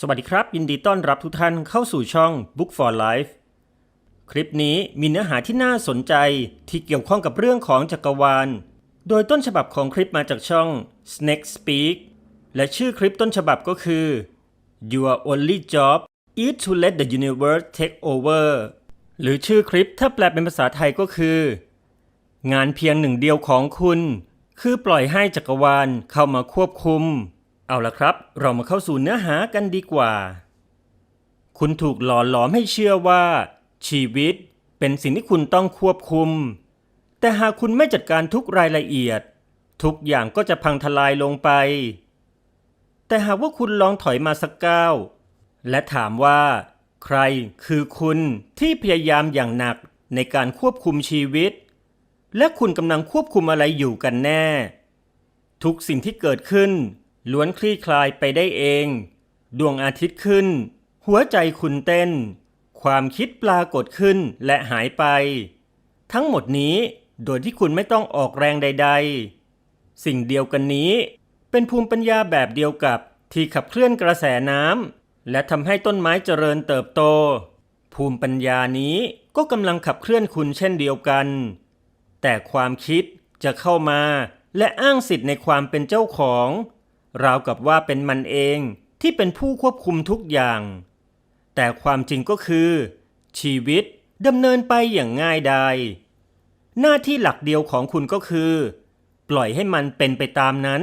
สวัสดีครับ ยินดีต้อนรับทุกท่านเข้าสู่ช่อง Book for Life คลิปนี้มีเนื้อหาที่น่าสนใจที่เกี่ยวข้องกับเรื่องของจักรวาล โดยต้นฉบับของคลิปมาจากช่อง Snake Speak และชื่อคลิปต้นฉบับก็คือ Your only job is to let the universe take over หรือชื่อคลิปถ้าแปลเป็นภาษาไทยก็คือ งานเพียงหนึ่งเดียวของคุณ คือปล่อยให้จักรวาลเข้ามาควบคุม เอาละครับ เรามาเข้าสู่เนื้อหากันดีกว่า คุณถูกหล่อหลอมให้เชื่อว่า ชีวิตเป็นสิ่งที่คุณต้องควบคุม แต่หากคุณไม่จัดการทุกรายละเอียด ทุกอย่างก็จะพังทลายลงไป แต่หากว่าคุณลองถอยมาสักก้าวและถามว่า ใครคือคุณที่พยายามอย่างหนักในการควบคุมชีวิต และคุณกำลังควบคุมอะไรอยู่กันแน่ ทุกสิ่งที่เกิดขึ้น ล้วนคลี่คลายไปได้เอง ดวงอาทิตย์ขึ้น หัวใจคุณเต้น ความคิดปรากฏขึ้นและหายไป ทั้งหมดนี้โดยที่คุณไม่ต้องออกแรงใด ๆ สิ่งเดียวกันนี้ เป็นภูมิปัญญาแบบเดียวกับที่ขับเคลื่อนกระแสน้ำและทำให้ต้นไม้เจริญเติบโต ภูมิปัญญานี้ก็กำลังขับเคลื่อนคุณเช่นเดียวกัน แต่ความคิดจะเข้ามาและอ้างสิทธิ์ในความเป็นเจ้าของ ราวกับว่าเป็นมันเองที่เป็นผู้ควบคุมทุกอย่าง แต่ความจริงก็คือ ชีวิตดำเนินไปอย่างง่ายดายหน้าที่หลักเดียวของคุณก็คือ ปล่อยให้มันเป็นไปตามนั้น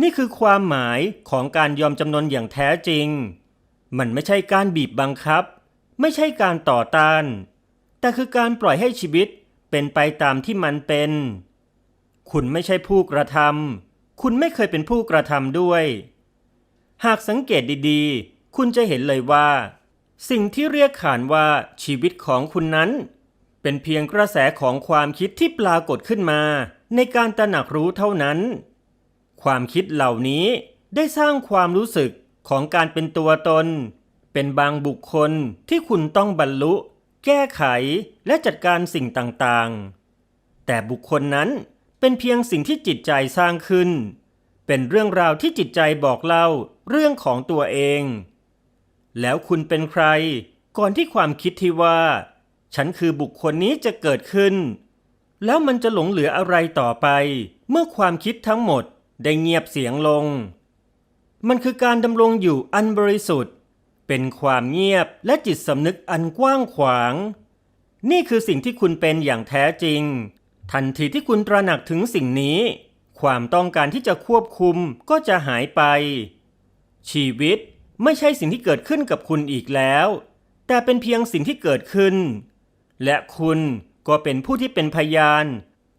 นี่คือความหมายของการยอมจำนนอย่างแท้จริง มันไม่ใช่การบีบบังคับ ไม่ใช่การต่อต้าน แต่คือการปล่อยให้ชีวิตเป็นไปตามที่มันเป็น คุณไม่ใช่ผู้กระทำ คุณไม่เคยเป็นผู้กระทำด้วย หากสังเกตดีๆ คุณจะเห็นเลยว่า สิ่งที่เรียกขานว่าชีวิตของคุณนั้น เป็นเพียงกระแสของความคิดที่ปรากฏขึ้นมา ในการตระหนักรู้เท่านั้น ความคิดเหล่านี้ได้สร้างความรู้สึกของการเป็นตัวตน เป็นบางบุคคลที่คุณต้องบรรลุ แก้ไขและจัดการสิ่งต่างๆ แต่บุคคลนั้น เป็นเพียงสิ่งที่จิตใจสร้างขึ้น เป็นเรื่องราวที่จิตใจบอกเล่าเรื่องของตัวเอง แล้วคุณเป็นใคร ก่อนที่ความคิดที่ว่า ฉันคือบุคคลนี้จะเกิดขึ้น แล้วมันจะหลงเหลืออะไรต่อไป เมื่อความคิดทั้งหมดได้เงียบเสียงลง มันคือการดำรงอยู่อันบริสุทธิ์ เป็นความเงียบและจิตสำนึกอันกว้างขวาง นี่คือสิ่งที่คุณเป็นอย่างแท้จริง ทันทีที่คุณตระหนักถึงสิ่งนี้ ความต้องการที่จะควบคุมก็จะหายไป ชีวิตไม่ใช่สิ่งที่เกิดขึ้นกับคุณอีกแล้ว แต่เป็นเพียงสิ่งที่เกิดขึ้น และคุณก็เป็นผู้ที่เป็นพยาน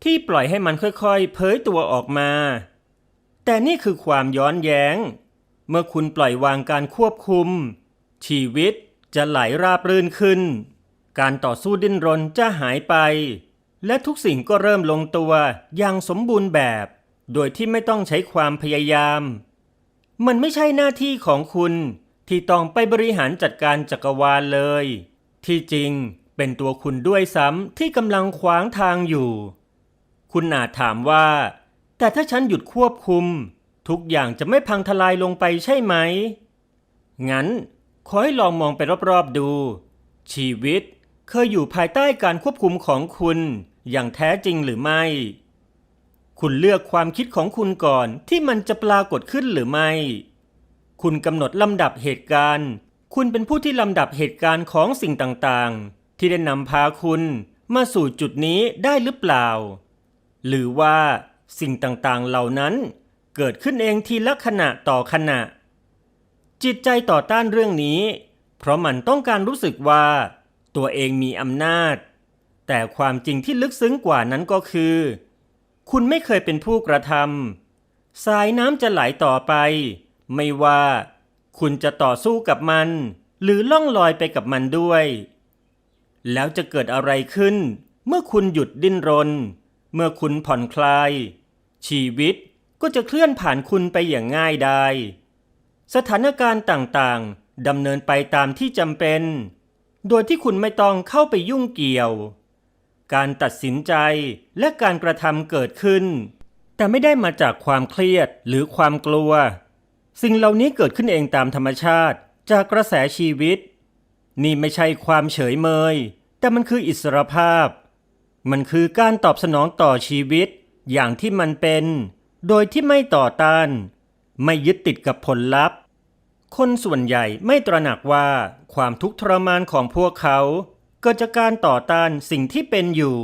ที่ปล่อยให้มันค่อยๆ เผยตัวออกมา แต่นี่คือความย้อนแย้ง เมื่อคุณปล่อยวางการควบคุม ชีวิตจะไหลราบรื่นขึ้น การต่อสู้ดิ้นรนจะหายไป และทุกสิ่งก็เริ่มลงตัวอย่างสมบูรณ์แบบ โดยที่ไม่ต้องใช้ความพยายาม มันไม่ใช่หน้าที่ของคุณที่ต้องไปบริหารจัดการจักรวาลเลย ที่จริงเป็นตัวคุณด้วยซ้ำที่กำลังขวางทางอยู่ คุณอาจถามว่า แต่ถ้าฉันหยุดควบคุม ทุกอย่างจะไม่พังทลายลงไปใช่ไหม งั้นขอให้ลองมองไปรอบๆดู ชีวิตเคยอยู่ภายใต้การควบคุมของคุณ อย่างแท้จริงหรือไม่ คุณเลือกความคิดของคุณก่อนที่มันจะปรากฏขึ้นหรือไม่ คุณกำหนดลำดับเหตุการณ์ คุณเป็นผู้ที่ลำดับเหตุการณ์ของสิ่งต่างๆ ที่ได้นำพาคุณมาสู่จุดนี้ได้หรือเปล่า หรือว่าสิ่งต่างๆเหล่านั้น เกิดขึ้นเองทีละขณะต่อขณะ จิตใจต่อต้านเรื่องนี้ เพราะมันต้องการรู้สึกว่า ตัวเองมีอำนาจ แต่ความจริงที่ลึกซึ้งกว่านั้นก็คือ คุณไม่เคยเป็นผู้กระทำสายน้ำจะไหลต่อไป ไม่ว่า คุณจะต่อสู้กับมัน หรือล่องลอยไปกับมันด้วย แล้วจะเกิดอะไรขึ้น เมื่อคุณหยุดดิ้นรน เมื่อคุณผ่อนคลาย ชีวิตก็จะเคลื่อนผ่านคุณไปอย่างง่ายดายสถานการณ์ต่างๆดำเนินไปตามที่จำเป็น โดยที่คุณไม่ต้องเข้าไปยุ่งเกี่ยว การตัดสินใจและการกระทำเกิดขึ้น แต่ไม่ได้มาจากความเครียดหรือความกลัว สิ่งเหล่านี้เกิดขึ้นเองตามธรรมชาติจากกระแสชีวิต นี่ไม่ใช่ความเฉยเมย แต่มันคืออิสรภาพ มันคือการตอบสนองต่อชีวิต อย่างที่มันเป็น โดยที่ไม่ต่อต้าน ไม่ยึดติดกับผลลัพธ์ คนส่วนใหญ่ไม่ตระหนักว่าความทุกข์ทรมานของพวกเขา เกิดจากการต่อต้านสิ่งที่เป็นอยู่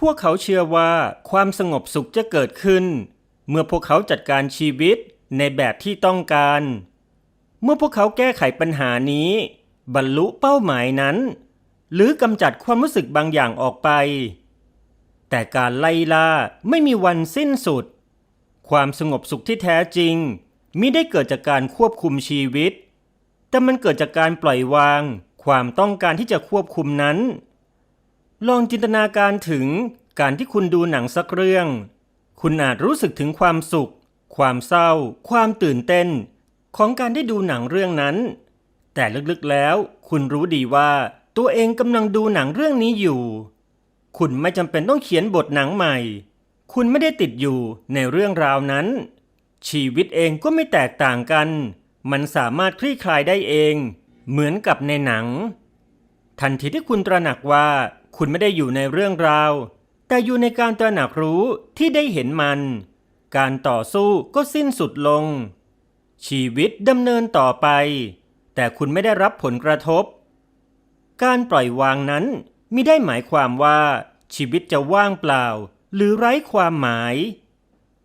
พวกเขาเชื่อว่าความสงบสุขจะเกิดขึ้น เมื่อพวกเขาจัดการชีวิตในแบบที่ต้องการ เมื่อพวกเขาแก้ไขปัญหานี้ บรรลุเป้าหมายนั้น หรือกำจัดความรู้สึกบางอย่างออกไป แต่การไล่ล่าไม่มีวันสิ้นสุด ความสงบสุขที่แท้จริงมิได้เกิดจากการควบคุมชีวิต แต่มันเกิดจากการปล่อยวาง ความต้องการที่จะควบคุมนั้น ลองจินตนาการถึงการที่คุณดูหนังสักเรื่อง คุณอาจรู้สึกถึงความสุข ความเศร้า ความตื่นเต้น ของการได้ดูหนังเรื่องนั้น แต่ลึกๆแล้ว คุณรู้ดีว่าตัวเองกำลังดูหนังเรื่องนี้อยู่ คุณไม่จำเป็นต้องเขียนบทหนังใหม่ คุณไม่ได้ติดอยู่ในเรื่องราวนั้น ชีวิตเองก็ไม่แตกต่างกัน มันสามารถคลี่คลายได้เอง เหมือนกับในหนัง ทันทีที่คุณตระหนักว่าคุณไม่ได้อยู่ในเรื่องราว แต่อยู่ในการตระหนักรู้ที่ได้เห็นมัน การต่อสู้ก็สิ้นสุดลง ชีวิตดำเนินต่อไป แต่คุณไม่ได้รับผลกระทบ การปล่อยวางนั้นมิได้หมายความว่าชีวิตจะว่างเปล่า หรือไร้ความหมาย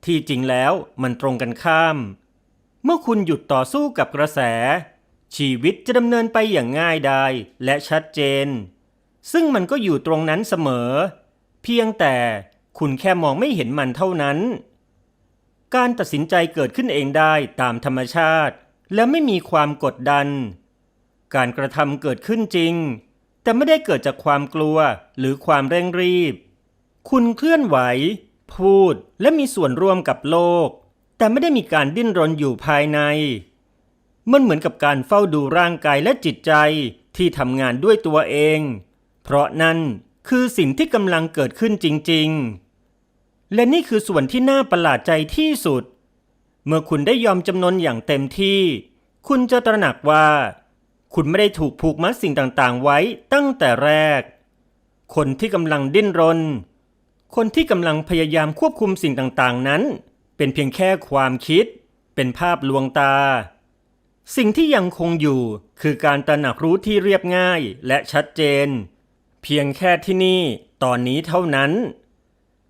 ที่จริงแล้วมันตรงกันข้าม เมื่อคุณหยุดต่อสู้กับกระแส ชีวิตจะดำเนินไปอย่างง่ายดายและชัดเจน ซึ่งมันก็อยู่ตรงนั้นเสมอ เพียงแต่คุณแค่มองไม่เห็นมันเท่านั้น การตัดสินใจเกิดขึ้นเองได้ตามธรรมชาติ และไม่มีความกดดัน การกระทำเกิดขึ้นจริง แต่ไม่ได้เกิดจากความกลัวหรือความเร่งรีบ คุณเคลื่อนไหว พูดและมีส่วนร่วมกับโลก แต่ไม่ได้มีการดิ้นรนอยู่ภายใน มันเหมือนกับการเฝ้าดูร่างกายและจิตใจที่ทำงานด้วยตัวเอง เพราะนั่นคือสิ่งที่กำลังเกิดขึ้นจริง ๆ และนี่คือส่วนที่น่าประหลาดใจที่สุด เมื่อคุณได้ยอมจำนนอย่างเต็มที่ คุณจะตระหนักว่า คุณไม่ได้ถูกผูกมัดสิ่งต่างๆ ไว้ตั้งแต่แรก คนที่กำลังดิ้นรน คนที่กำลังพยายามควบคุมสิ่งต่างๆนั้น เป็นเพียงแค่ความคิด เป็นภาพลวงตา สิ่งที่ยังคงอยู่คือการตระหนักรู้ที่เรียบง่ายและชัดเจน เพียงแค่ที่นี่ตอนนี้เท่านั้น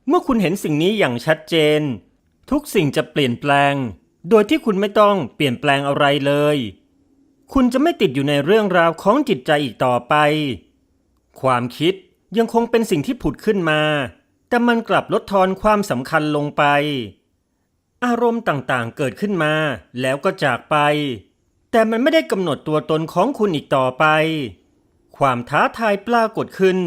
เมื่อคุณเห็นสิ่งนี้อย่างชัดเจน ทุกสิ่งจะเปลี่ยนแปลง โดยที่คุณไม่ต้องเปลี่ยนแปลงอะไรเลย คุณจะไม่ติดอยู่ในเรื่องราวของจิตใจอีกต่อไป ความคิดยังคงเป็นสิ่งที่ผุดขึ้นมา แต่มันกลับลดทอนความสำคัญลงไป อารมณ์ต่างๆเกิดขึ้นมาแล้วก็จากไป แต่มันไม่ได้กำหนดตัวตนของคุณอีกต่อไป ความท้าทายปรากฏขึ้น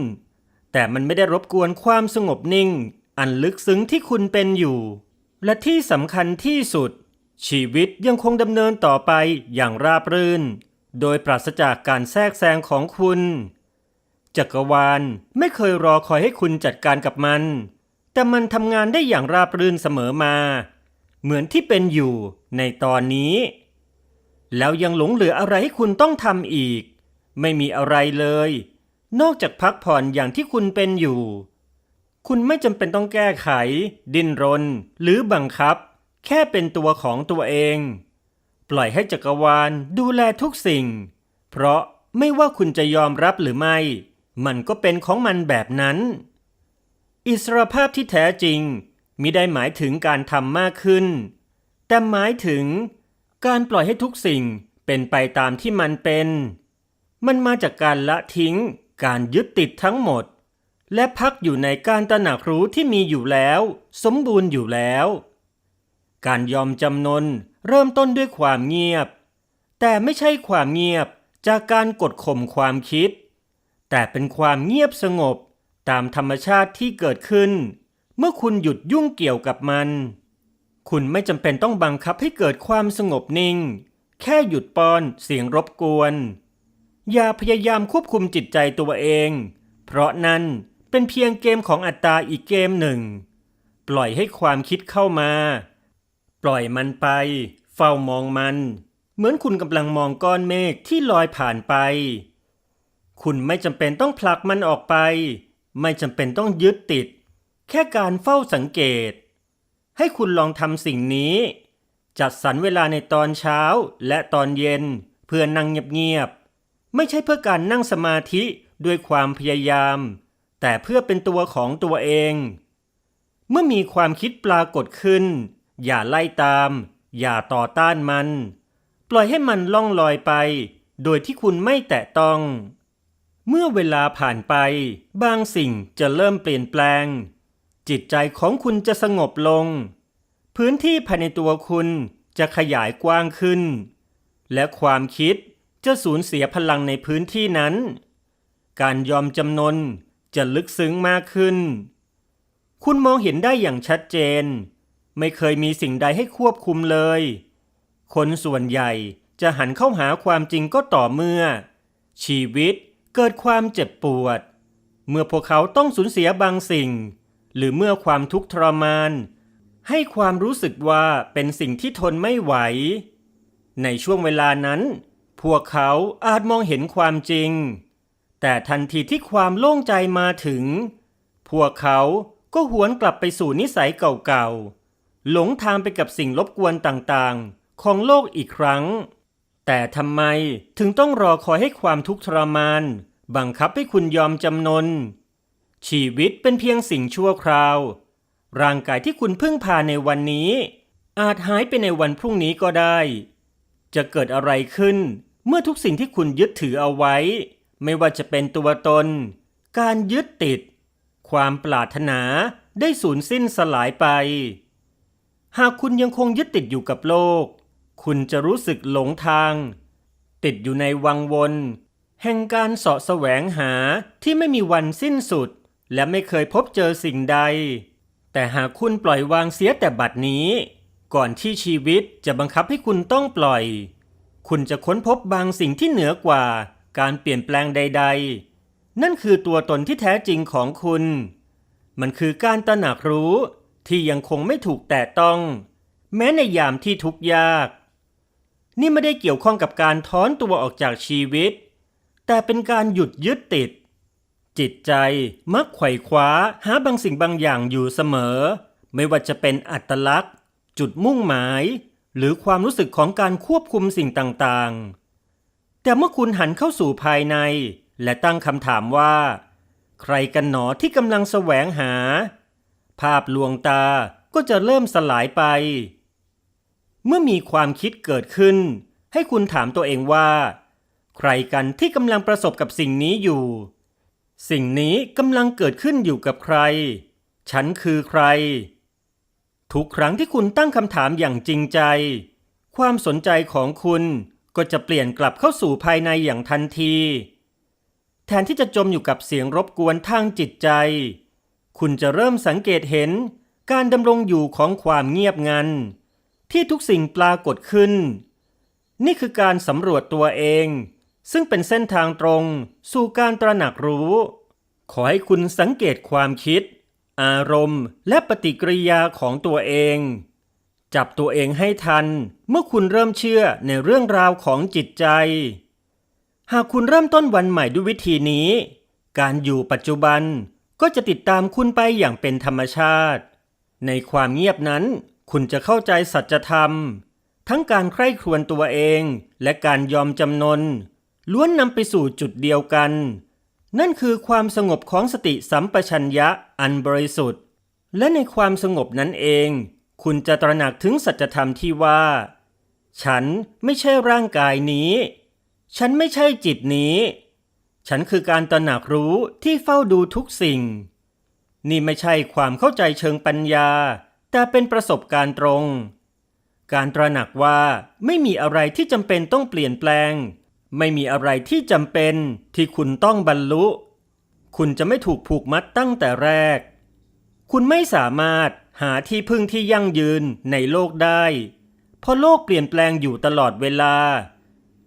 แต่มันไม่ได้รบกวนความสงบนิ่ง อันลึกซึ้งที่คุณเป็นอยู่ และที่สำคัญที่สุด ชีวิตยังคงดำเนินต่อไปอย่างราบรื่น โดยปราศจากการแทรกแซงของคุณ จักรวาลไม่เคยรอคอยให้คุณจัดการกับมัน แต่มันทำงานได้อย่างราบรื่นเสมอมา เหมือนที่เป็นอยู่ในตอนนี้ แล้วยังหลงเหลืออะไรให้คุณต้องทำอีก ไม่มีอะไรเลย นอกจากพักผ่อนอย่างที่คุณเป็นอยู่ คุณไม่จำเป็นต้องแก้ไข ดิ้นรน หรือบังคับ แค่เป็นตัวของตัวเอง ปล่อยให้จักรวาลดูแลทุกสิ่ง เพราะไม่ว่าคุณจะยอมรับหรือไม่ มันก็เป็นของมันแบบนั้น อิสรภาพที่แท้จริงมิได้หมายถึงการทำมากขึ้น แต่หมายถึง การปล่อยให้ทุกสิ่งเป็นไปตามที่มันเป็น มันมาจากการละทิ้ง การยึดติดทั้งหมด และพักอยู่ในการตระหนักรู้ที่มีอยู่แล้ว สมบูรณ์อยู่แล้ว การยอมจำนนเริ่มต้นด้วยความเงียบ แต่ไม่ใช่ความเงียบจากการกดข่มความคิด แต่เป็นความเงียบสงบตามธรรมชาติที่เกิดขึ้น เมื่อคุณหยุดยุ่งเกี่ยวกับมัน คุณไม่จำเป็นต้องบังคับให้เกิดความสงบนิ่ง แค่หยุดป้อนเสียงรบกวน อย่าพยายามควบคุมจิตใจตัวเอง เพราะนั่นเป็นเพียงเกมของอัตตราอีกเกมหนึ่ง ปล่อยให้ความคิดเข้ามา ปล่อยมันไป เฝ้ามองมัน เหมือนคุณกำลังมองก้อนเมฆที่ลอยผ่านไป คุณไม่จำเป็นต้องผลักมันออกไป ไม่จำเป็นต้องยึดติด แค่การเฝ้าสังเกต ให้คุณลองทำสิ่งนี้ จัดสรรเวลาในตอนเช้าและตอนเย็น เพื่อนั่งเงียบๆ ไม่ใช่เพื่อการนั่งสมาธิด้วยความพยายาม แต่เพื่อเป็นตัวของตัวเอง เมื่อมีความคิดปรากฏขึ้น อย่าไล่ตาม อย่าต่อต้านมัน ปล่อยให้มันล่องลอยไป โดยที่คุณไม่แตะต้อง เมื่อเวลาผ่านไป บางสิ่งจะเริ่มเปลี่ยนแปลง จิตใจของคุณจะสงบลง พื้นที่ภายในตัวคุณจะขยายกว้างขึ้น และความคิดจะสูญเสียพลังในพื้นที่นั้น การยอมจำนนจะลึกซึ้งมากขึ้น คุณมองเห็นได้อย่างชัดเจน ไม่เคยมีสิ่งใดให้ควบคุมเลย คนส่วนใหญ่จะหันเข้าหาความจริงก็ต่อเมื่อ ชีวิตเกิดความเจ็บปวด เมื่อพวกเขาต้องสูญเสียบางสิ่ง หรือเมื่อความทุกข์ทรมาน ให้ความรู้สึกว่าเป็นสิ่งที่ทนไม่ไหว ในช่วงเวลานั้น พวกเขาอาจมองเห็นความจริง แต่ทันทีที่ความโล่งใจมาถึง พวกเขาก็หวนกลับไปสู่นิสัยเก่าๆ หลงทางไปกับสิ่งรบกวนต่างๆ ของโลกอีกครั้ง แต่ทำไมถึงต้องรอคอยให้ความทุกข์ทรมาน บังคับให้คุณยอมจำนน ชีวิตเป็นเพียงสิ่งชั่วคราว ร่างกายที่คุณพึ่งพาในวันนี้ อาจหายไปในวันพรุ่งนี้ก็ได้ จะเกิดอะไรขึ้น เมื่อทุกสิ่งที่คุณยึดถือเอาไว้ ไม่ว่าจะเป็นตัวตน การยึดติด ความปรารถนาได้สูญสิ้นสลายไป หากคุณยังคงยึดติดอยู่กับโลก คุณจะรู้สึกหลงทาง ติดอยู่ในวังวน แห่งการเสาะแสวงหาที่ไม่มีวันสิ้นสุด และไม่เคยพบเจอสิ่งใด แต่หากคุณปล่อยวางเสียแต่บัดนี้ ก่อนที่ชีวิตจะบังคับให้คุณต้องปล่อย คุณจะค้นพบบางสิ่งที่เหนือกว่าการเปลี่ยนแปลงใด ๆ นั่นคือตัวตนที่แท้จริงของคุณ มันคือการตระหนักรู้ที่ยังคงไม่ถูกแตะต้อง แม้ในยามที่ทุกข์ยาก นี่ไม่ได้เกี่ยวข้องกับการถอนตัวออกจากชีวิต แต่เป็นการหยุดยึดติด จิตใจมักไขว่คว้าหาบางสิ่งบางอย่างอยู่เสมอ ไม่ว่าจะเป็นอัตลักษณ์ จุดมุ่งหมาย หรือความรู้สึกของการควบคุมสิ่งต่างๆ แต่เมื่อคุณหันเข้าสู่ภายใน และตั้งคำถามว่า ใครกันหนอที่กำลังแสวงหา ภาพลวงตาก็จะเริ่มสลายไป เมื่อมีความคิดเกิดขึ้น ให้คุณถามตัวเองว่า ใครกันที่กำลังประสบกับสิ่งนี้อยู่ สิ่งนี้กำลังเกิดขึ้นอยู่กับใคร ฉันคือใคร ทุกครั้งที่คุณตั้งคำถามอย่างจริงใจ ความสนใจของคุณก็จะเปลี่ยนกลับเข้าสู่ภายในอย่างทันที แทนที่จะจมอยู่กับเสียงรบกวนทางจิตใจ คุณจะเริ่มสังเกตเห็นการดำรงอยู่ของความเงียบงันที่ทุกสิ่งปรากฏขึ้น นี่คือการสำรวจตัวเอง ซึ่งเป็นเส้นทางตรงสู่การตระหนักรู้ ขอให้คุณสังเกตความคิด อารมณ์และปฏิกิริยาของตัวเอง จับตัวเองให้ทันเมื่อคุณเริ่มเชื่อในเรื่องราวของจิตใจ หากคุณเริ่มต้นวันใหม่ด้วยวิธีนี้ การอยู่ปัจจุบันก็จะติดตามคุณไปอย่างเป็นธรรมชาติ ในความเงียบนั้น คุณจะเข้าใจสัจธรรม ทั้งการใคร่ครวญตัวเองและการยอมจำนน ล้วนนำไปสู่จุดเดียวกัน นั่นคือความสงบของสติสัมปชัญญะอันบริสุทธิ์ และในความสงบนั้นเอง คุณจะตระหนักถึงสัจธรรมที่ว่า ฉันไม่ใช่ร่างกายนี้ ฉันไม่ใช่จิตนี้ ฉันคือการตระหนักรู้ที่เฝ้าดูทุกสิ่ง นี่ไม่ใช่ความเข้าใจเชิงปัญญา แต่เป็นประสบการณ์ตรง การตระหนักว่าไม่มีอะไรที่จำเป็นต้องเปลี่ยนแปลง ไม่มีอะไรที่จำเป็นที่คุณต้องบรรลุ คุณจะไม่ถูกผูกมัดตั้งแต่แรก คุณไม่สามารถหาที่พึ่งที่ยั่งยืนในโลกได้ เพราะโลกเปลี่ยนแปลงอยู่ตลอดเวลา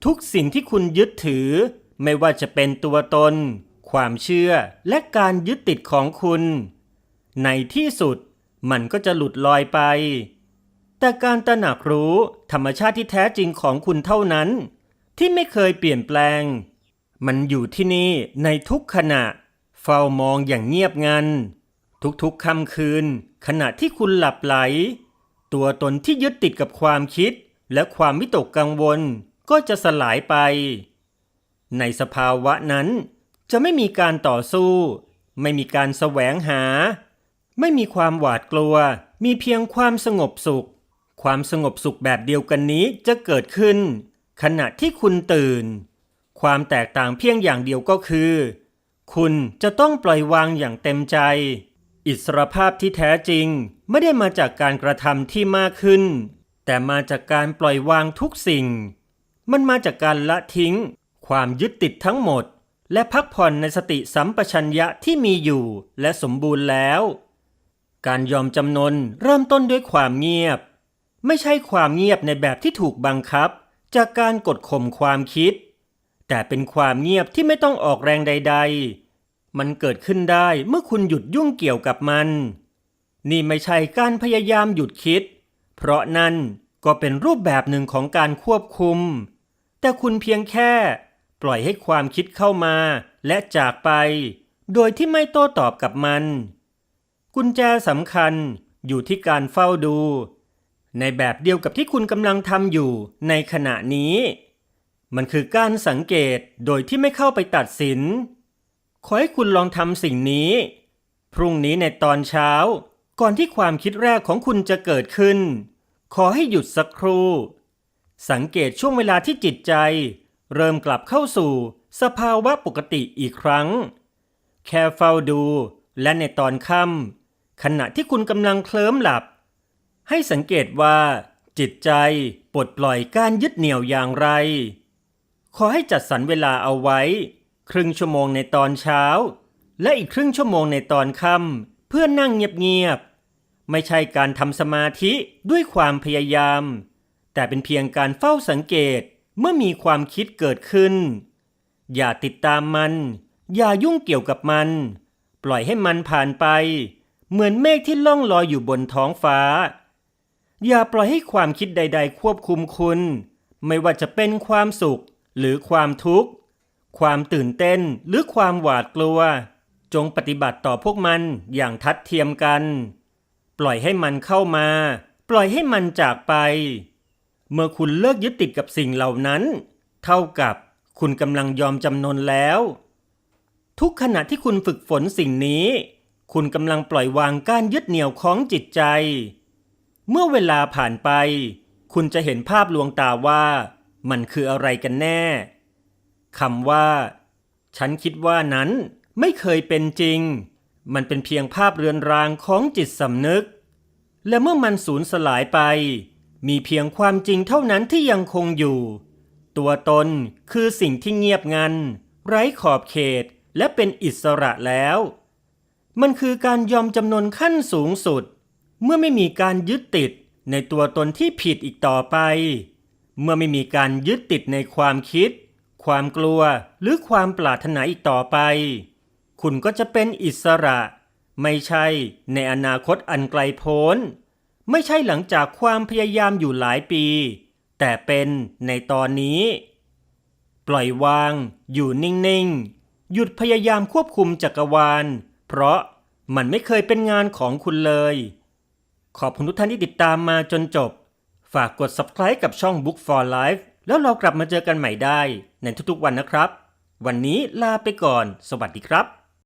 ทุกสิ่งที่คุณยึดถือ ไม่ว่าจะเป็นตัวตน ความเชื่อและการยึดติดของคุณ ในที่สุดมันก็จะหลุดลอยไป แต่แต่การตระหนักรู้ธรรมชาติที่แท้จริงของคุณเท่านั้น ที่ไม่เคยเปลี่ยนแปลง มันอยู่ที่นี่ในทุกขณะ เฝ้ามองอย่างเงียบงัน ทุกๆค่ำคืน ขณะที่คุณหลับไหล ตัวตนที่ยึดติดกับความคิด และความวิตกกังวลก็จะสลายไป ในสภาวะนั้น จะไม่มีการต่อสู้ ไม่มีการแสวงหา ไม่มีความหวาดกลัว มีเพียงความสงบสุข ความสงบสุขแบบเดียวกันนี้จะเกิดขึ้น ขณะที่คุณตื่น ความแตกต่างเพียงอย่างเดียวก็คือ คุณจะต้องปล่อยวางอย่างเต็มใจ อิสรภาพที่แท้จริงไม่ได้มาจากการกระทำที่มากขึ้น แต่มาจากการปล่อยวางทุกสิ่ง มันมาจากการละทิ้ง ความยึดติดทั้งหมด และพักผ่อนในสติสัมปชัญญะที่มีอยู่และสมบูรณ์แล้ว การยอมจำนนเริ่มต้นด้วยความเงียบ ไม่ใช่ความเงียบในแบบที่ถูกบังคับ จากการกดข่มความคิด แต่เป็นความเงียบที่ไม่ต้องออกแรงใด ๆ มันเกิดขึ้นได้เมื่อคุณหยุดยุ่งเกี่ยวกับมัน นี่ไม่ใช่การพยายามหยุดคิด เพราะนั่นก็เป็นรูปแบบหนึ่งของการควบคุม แต่คุณเพียงแค่ ปล่อยให้ความคิดเข้ามาและจากไป โดยที่ไม่โต้ตอบกับมัน กุญแจสำคัญอยู่ที่การเฝ้าดู ในแบบเดียวกับที่คุณกำลังทำอยู่ในขณะนี้ มันคือการสังเกตโดยที่ไม่เข้าไปตัดสิน ขอให้คุณลองทำสิ่งนี้ พรุ่งนี้ในตอนเช้า ก่อนที่ความคิดแรกของคุณจะเกิดขึ้น ขอให้หยุดสักครู่สังเกตช่วงเวลาที่จิตใจ เริ่มกลับเข้าสู่สภาวะปกติอีกครั้ง แค่เฝ้าดูและในตอนค่ำขณะที่คุณกำลังเคลิ้มหลับ ให้สังเกตว่า จิตใจปลดปล่อยการยึดเหนี่ยวอย่างไร ขอให้จัดสรรเวลาเอาไว้ ครึ่งชั่วโมงในตอนเช้า และอีกครึ่งชั่วโมงในตอนค่ำเพื่อนั่งเงียบๆไม่ใช่การทำสมาธิด้วยความพยายาม แต่เป็นเพียงการเฝ้าสังเกตเมื่อมีความคิดเกิดขึ้น อย่าติดตามมัน อย่ายุ่งเกี่ยวกับมัน ปล่อยให้มันผ่านไป เหมือนเมฆที่ล่องลอยอยู่บนท้องฟ้า อย่าปล่อยให้ความคิดใด ๆ ควบคุมคุณ ไม่ว่าจะเป็นความสุข หรือความทุกข์ ความตื่นเต้นหรือความหวาดกลัว จงปฏิบัติต่อพวกมันอย่างทัดเทียมกัน ปล่อยให้มันเข้ามา ปล่อยให้มันจากไป เมื่อคุณเลิกยึดติดกับสิ่งเหล่านั้น เท่ากับคุณกำลังยอมจำนนแล้ว ทุกขณะที่คุณฝึกฝนสิ่งนี้ คุณกำลังปล่อยวางการยึดเหนี่ยวของจิตใจ เมื่อเวลาผ่านไป คุณจะเห็นภาพลวงตาว่ามันคืออะไรกันแน่คำว่า ฉันคิดว่านั้นไม่เคยเป็นจริง มันเป็นเพียงภาพเรือนรางของจิตสำนึก และเมื่อมันสูญสลายไป มีเพียงความจริงเท่านั้นที่ยังคงอยู่ ตัวตนคือสิ่งที่เงียบงัน ไร้ขอบเขตและเป็นอิสระแล้ว มันคือการยอมจำนนขั้นสูงสุด เมื่อไม่มีการยึดติดในตัวตนที่ผิดอีกต่อไป เมื่อไม่มีการยึดติดในความคิด ความกลัวหรือความปรารถนาอีกต่อไป คุณก็จะเป็นอิสระ ไม่ใช่ในอนาคตอันไกลโพ้น ไม่ใช่หลังจากความพยายามอยู่หลายปี แต่เป็นในตอนนี้ ปล่อยวาง อยู่นิ่งๆ หยุดพยายามควบคุมจักรวาล เพราะมันไม่เคยเป็นงานของคุณเลย ขอบคุณทุกท่านที่ติดตามมาจนจบ ฝากกด subscribe กับช่อง Book for Life แล้วเรากลับมาเจอกันใหม่ได้ในทุกๆวันนะครับ วันนี้ลาไปก่อน สวัสดีครับ